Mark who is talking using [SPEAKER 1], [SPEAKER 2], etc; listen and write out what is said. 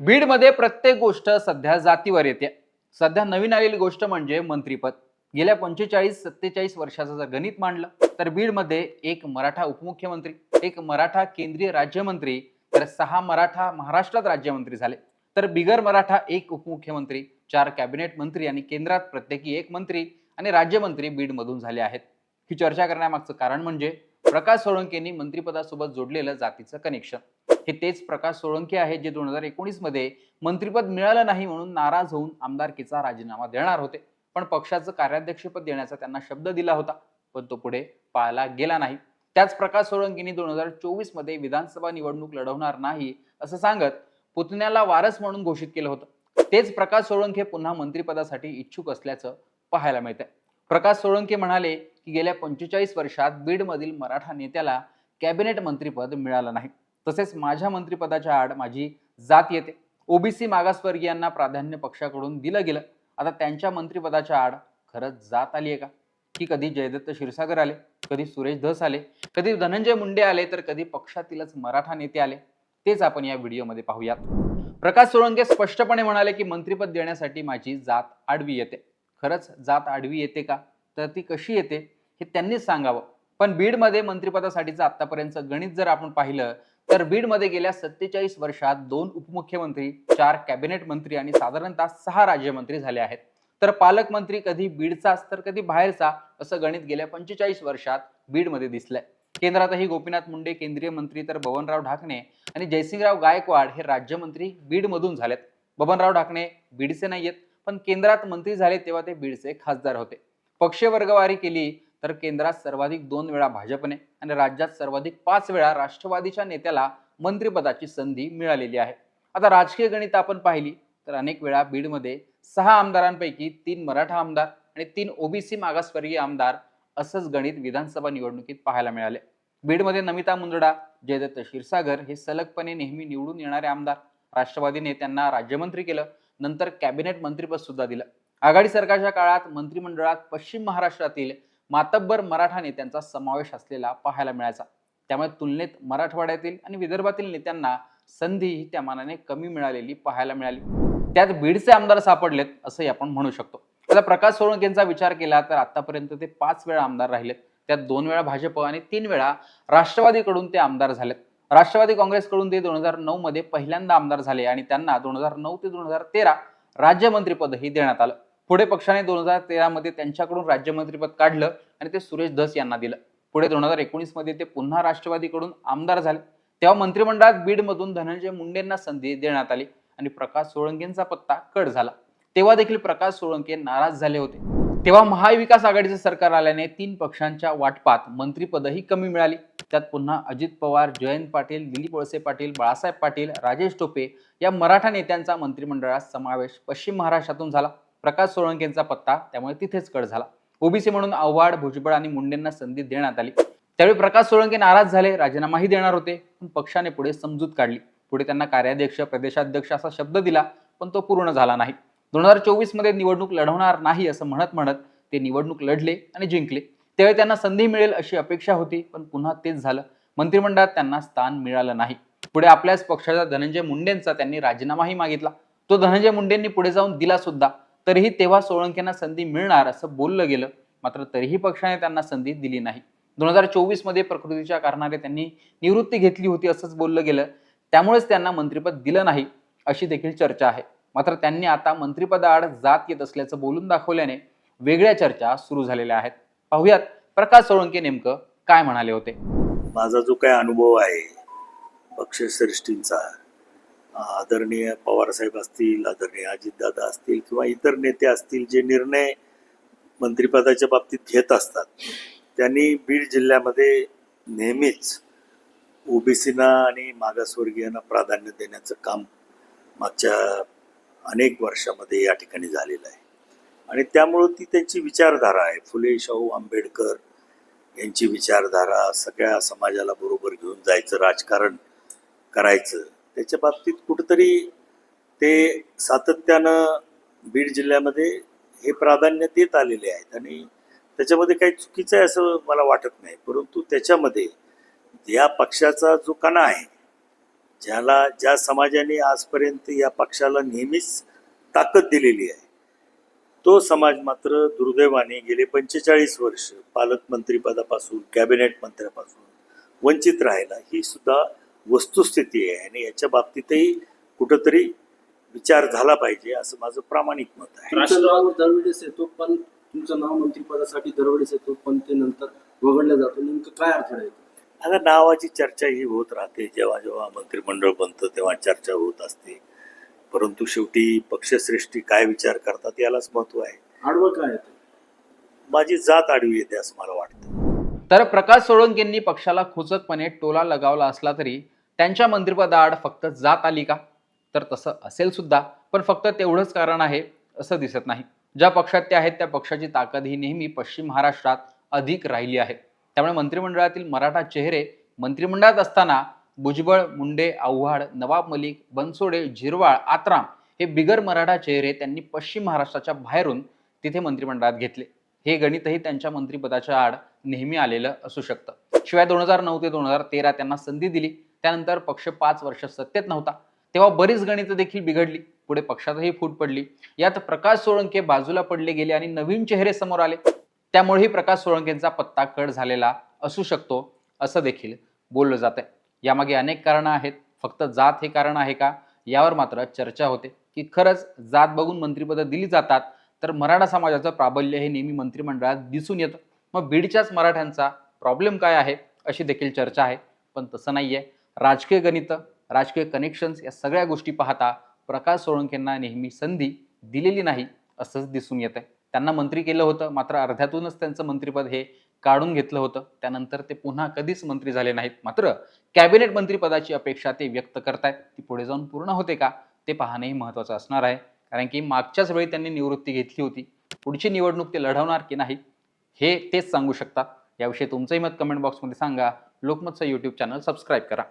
[SPEAKER 1] बीडमध्ये प्रत्येक गोष्ट सध्या जातीवर येते. सध्या नवीन आलेली गोष्ट म्हणजे मंत्रीपद. गेल्या पंचेचाळीस सत्तेचाळीस वर्षाचं जर गणित मांडलं तर बीडमध्ये एक मराठा उपमुख्यमंत्री एक मराठा केंद्रीय राज्यमंत्री तर सहा मराठा महाराष्ट्रात राज्यमंत्री झाले. तर बिगर मराठा एक उपमुख्यमंत्री चार कॅबिनेट मंत्री आणि केंद्रात प्रत्येकी एक मंत्री आणि राज्यमंत्री बीडमधून झाले आहेत. ही चर्चा करण्यामागचं कारण म्हणजे प्रकाश सोळंकेंनी मंत्रिपदासोबत जोडलेलं जातीचं कनेक्शन. हे तेच प्रकाश सोळंके आहेत जे दोन हजार एकोणीसमध्ये मंत्रिपद मिळालं नाही म्हणून नाराज होऊन आमदारकीचा राजीनामा देणार होते. पण पक्षाचं कार्याध्यक्षपद देण्याचा त्यांना शब्द दिला होता पण तो पुढे पाळला गेला नाही. त्याच प्रकाश सोळंकीने दोन हजार चोवीसमध्ये विधानसभा निवडणूक लढवणार नाही असं सांगत पुतण्याला वारस म्हणून घोषित केलं होतं. तेच प्रकाश सोळंके पुन्हा मंत्रिपदासाठी इच्छुक असल्याचं पाहायला मिळतंय. प्रकाश सोळंके म्हणाले की गेल्या पंचेचाळीस वर्षात बीडमधील मराठा नेत्याला कॅबिनेट मंत्रिपद मिळालं नाही. तसेच माझ्या मंत्रिपदाच्या आड माझी जात येते. ओबीसी मागासवर्गीयांना प्राधान्य पक्षाकडून दिलं गेलं. आता त्यांच्या मंत्रिपदाच्या आड खरंच जात आली आहे का? की कधी जयदत्त क्षीरसागर आले कधी सुरेश धस आले कधी धनंजय मुंडे आले तर कधी पक्षातीलच मराठा नेते आले तेच आपण या व्हिडिओमध्ये पाहूयात. प्रकाश सोळंके स्पष्टपणे म्हणाले की मंत्रिपद देण्यासाठी माझी जात आडवी येते. खरंच जात आडवी येते का? तर ती कशी येते हे त्यांनीच सांगावं. पण बीडमध्ये मंत्रिपदासाठीचं आतापर्यंतचं गणित जर आपण पाहिलं तर बीडमध्ये गेल्या सत्तेचाळीस वर्षात दोन उपमुख्यमंत्री चार कॅबिनेट मंत्री आणि साधारणतः सहा राज्यमंत्री झाले आहेत. तर पालकमंत्री कधी बीडचाच तर कधी बाहेरचा असं गणित गेल्या पंचेचाळीस वर्षात बीडमध्ये दिसलंय. केंद्रातही गोपीनाथ मुंडे केंद्रीय मंत्री तर बबनराव ढाकणे आणि जयसिंगराव गायकवाड हे राज्यमंत्री बीडमधून झालेत. बबनराव ढाकणे बीडचे नाहीयेत पण केंद्रात मंत्री झाले तेव्हा ते बीडचे खासदार होते. पक्षवर्गवारी केली तर केंद्रात सर्वाधिक दोन वेळा भाजपने आणि राज्यात सर्वाधिक पाच वेळा राष्ट्रवादीच्या नेत्याला मंत्रिपदाची संधी मिळालेली आहे. आता राजकीय गणित आपण पाहिली तर अनेक वेळा बीडमध्ये सहा आमदारांपैकी तीन मराठा आमदार आणि तीन ओबीसी मागासवर्गीय आमदार असंच गणित विधानसभा निवडणुकीत पाहायला मिळाले. बीडमध्ये नमिता मुंदडा जयदत्त क्षीरसागर हे सलगपणे नेहमी निवडून येणारे आमदार. राष्ट्रवादीने त्यांना राज्यमंत्री केलं नंतर कॅबिनेट मंत्रीपद सुद्धा दिलं. आघाडी सरकारच्या काळात मंत्रिमंडळात पश्चिम महाराष्ट्रातील मातब्बर मराठा नेत्यांचा समावेश असलेला पाहायला मिळायचा. त्यामुळे तुलनेत मराठवाड्यातील आणि विदर्भातील नेत्यांना संधी ही त्या मानाने कमी मिळालेली पाहायला मिळाली. त्यात बीडचे आमदार सापडलेत असंही आपण म्हणू शकतो. आता प्रकाश सोळंकेंचा विचार केला तर आतापर्यंत ते पाच वेळा आमदार राहिलेत. त्यात दोन वेळा भाजप आणि तीन वेळा राष्ट्रवादीकडून ते आमदार झालेत. राष्ट्रवादी काँग्रेसकडून ते दोन हजार नऊ मध्ये पहिल्यांदा आमदार झाले आणि त्यांना दोन हजार नऊ ते दोन हजार तेरा राज्यमंत्रीपदही देण्यात आलं. पुढे पक्षाने दोन हजार तेरामध्ये त्यांच्याकडून राज्यमंत्रीपद काढलं आणि ते सुरेश धस यांना दिलं. पुढे दोन हजार एकोणीसमध्ये ते पुन्हा राष्ट्रवादीकडून आमदार झाले. तेव्हा मंत्रिमंडळात बीडमधून धनंजय मुंडेंना संधी देण्यात आली आणि प्रकाश सोळंकेंचा पत्ता कट झाला. तेव्हा देखील प्रकाश सोळंके नाराज झाले होते. तेव्हा महाविकास आघाडीचं सरकार आल्याने तीन पक्षांच्या वाटपात मंत्रिपदही कमी मिळाली. त्यात पुन्हा अजित पवार जयंत पाटील दिलीप वळसे पाटील बाळासाहेब पाटील राजेश टोपे या मराठा नेत्यांचा मंत्रिमंडळात समावेश पश्चिम महाराष्ट्रातून झाला. प्रकाश सोळंकेंचा पत्ता त्यामुळे तिथेच कट झाला. ओबीसी म्हणून आव्हाड भुजबळ आणि मुंडेंना संधी देण्यात आली. त्यावेळी प्रकाश सोळंके नाराज झाले राजीनामाही देणार होते पण पक्षाने पुढे समजूत काढली. पुढे त्यांना कार्याध्यक्ष प्रदेशाध्यक्ष असा शब्द दिला पण तो पूर्ण झाला नाही. दोन हजार चोवीसमध्ये निवडणूक लढवणार नाही असं म्हणत म्हणत ते निवडणूक लढले आणि जिंकले. त्यावेळी त्यांना संधी मिळेल अशी अपेक्षा होती पण पुन्हा तेच झालं. मंत्रिमंडळात त्यांना स्थान मिळालं नाही. पुढे आपल्याच पक्षाच्या धनंजय मुंडेंचा त्यांनी राजीनामाही मागितला. तो धनंजय मुंडेंनी पुढे जाऊन दिला सुद्धा. तरीही तेव्हा सोळंकेंना संधी मिळणार असं बोललं गेलं. मात्र तरीही पक्षाने त्यांना संधी दिली नाही. दोन हजार चोवीसमध्ये प्रकृतीच्या कारणाने त्यांनी निवृत्ती घेतली होती असंच बोललं गेलं. त्यामुळेच त्यांना मंत्रिपद दिलं नाही अशी देखील चर्चा आहे. मात्र त्यांनी आता मंत्रिपदाआड जात येत असल्याचं बोलून दाखवल्याने वेगळ्या चर्चा सुरू झालेल्या आहेत. पाहुयात प्रकाश सोळंके नेमकं काय म्हणाले होते?
[SPEAKER 2] माझा जो काय अनुभव आहे पक्षश्रेष्ठींचा आदरणीय पवारसाहेब असतील आदरणीय अजितदादा असतील किंवा इतर नेते असतील जे निर्णय मंत्रिपदाच्या बाबतीत घेत असतात त्यांनी बीड जिल्ह्यामध्ये नेहमीच ओबीसीना आणि मागासवर्गीयांना प्राधान्य देण्याचं काम मागच्या अनेक वर्षामध्ये या ठिकाणी झालेलं आहे. आणि त्यामुळं ती त्यांची विचारधारा आहे. फुले शाहू आंबेडकर यांची विचारधारा सगळ्या समाजाला बरोबर घेऊन जायचं राजकारण करायचं त्याच्या बाबतीत कुठंतरी ते सातत्यानं बीड जिल्ह्यामध्ये हे प्राधान्य देत आलेले आहेत. आणि त्याच्यामध्ये काही चुकीचं आहे असं मला वाटत नाही. परंतु त्याच्यामध्ये या पक्षाचा जो कणा आहे ज्याला ज्या समाजाने आजपर्यंत या पक्षाला नेहमीच ताकद दिलेली आहे तो समाज मात्र दुर्दैवाने गेले पंचेचाळीस वर्ष पालकमंत्रीपदापासून कॅबिनेट मंत्र्यापासून वंचित राहिला. ही सुद्धा वस्तुस्थिती आहे आणि याच्या बाबतीतही कुठंतरी विचार झाला पाहिजे असं माझं प्रामाणिक मत आहे.
[SPEAKER 3] दरवेळेस येतो पण तुमचं नाव मंत्रिपदासाठी दरवेळेस येतो पण ते नंतर वगळलं जातो. नेमकं काय अडथळा येतो?
[SPEAKER 2] आता नावाची चर्चा ही होत राहते. जेव्हा जेव्हा मंत्रिमंडळ बनतं तेव्हा चर्चा होत असते. परंतु शेवटी पक्षश्रेष्ठी काय विचार करतात यालाच महत्त्व आहे.
[SPEAKER 3] आडवं काय येतं?
[SPEAKER 2] माझी जात आडवी येते असं मला वाटतं.
[SPEAKER 1] तर प्रकाश सोळंकेंनी पक्षाला खोचकपणे टोला लगावला असला तरी त्यांच्या मंत्रिपदाआड फक्त जात आली का? तर तसं असेल सुद्धा पण फक्त तेवढंच कारण आहे असं दिसत नाही. ज्या पक्षात ते आहेत त्या पक्षाची ताकद ही नेहमी पश्चिम महाराष्ट्रात अधिक राहिली आहे. त्यामुळे मंत्रिमंडळातील मराठा चेहरे मंत्रिमंडळात असताना भुजबळ मुंडे आव्हाड नवाब मलिक बनसोडे झिरवाळ आत्राम हे बिगर मराठा चेहरे त्यांनी पश्चिम महाराष्ट्राच्या बाहेरून तिथे मंत्रिमंडळात घेतले. हे गणितही त्यांच्या मंत्रिपदाच्या आड नेहमी आलेलं असू शकतं. शिवाय दोन हजार नऊ ते दोन हजार तेरा त्यांना संधी दिली. त्यानंतर पक्ष पाच वर्ष सत्तेत नव्हता. तेव्हा बरीच गणितं देखील बिघडली. पुढे पक्षातही फूट पडली. यात प्रकाश सोळंके बाजूला पडले गेले आणि नवीन चेहरे समोर आले. त्यामुळेही प्रकाश सोळंकेंचा पत्ता कट झालेला असू शकतो असं देखील बोललं जात आहे यामागे अनेक कारणं आहेत. फक्त जात हे कारण आहे का? यावर मात्र चर्चा होते. की खरंच जात बघून मंत्रिपदं दिली जातात तर मराठा समाजाचं प्राबल्य हे नेहमी मंत्रिमंडळात दिसून येतं. मग बीडच्याच मराठ्यांचा प्रॉब्लेम काय आहे अशी देखील चर्चा आहे. पण तसं नाही आहे राजकीय गणितं राजकीय कनेक्शन्स या सगळ्या गोष्टी पाहता प्रकाश सोळंकेंना नेहमी संधी दिलेली नाही असंच दिसून येतं त्यांना मंत्री केलं होतं मात्र अर्ध्यातूनच त्यांचं मंत्रिपद हे काढून घेतलं होतं. त्यानंतर ते पुन्हा कधीच मंत्री झाले नाहीत. मात्र कॅबिनेट मंत्रिपदाची अपेक्षा ते व्यक्त करतायत. ती पुढे जाऊन पूर्ण होते का ते पाहणंही महत्त्वाचं असणार आहे. कारण की मागच्याच वेळी त्यांनी निवृत्ती घेतली होती. पुढची निवडणूक ते लढवणार की नाही हे तेच सांगू शकतात याविषयी तुमचंही मत कमेंट बॉक्समध्ये सांगा. लोकमतचं यूट्यूब चॅनल सबस्क्राईब करा.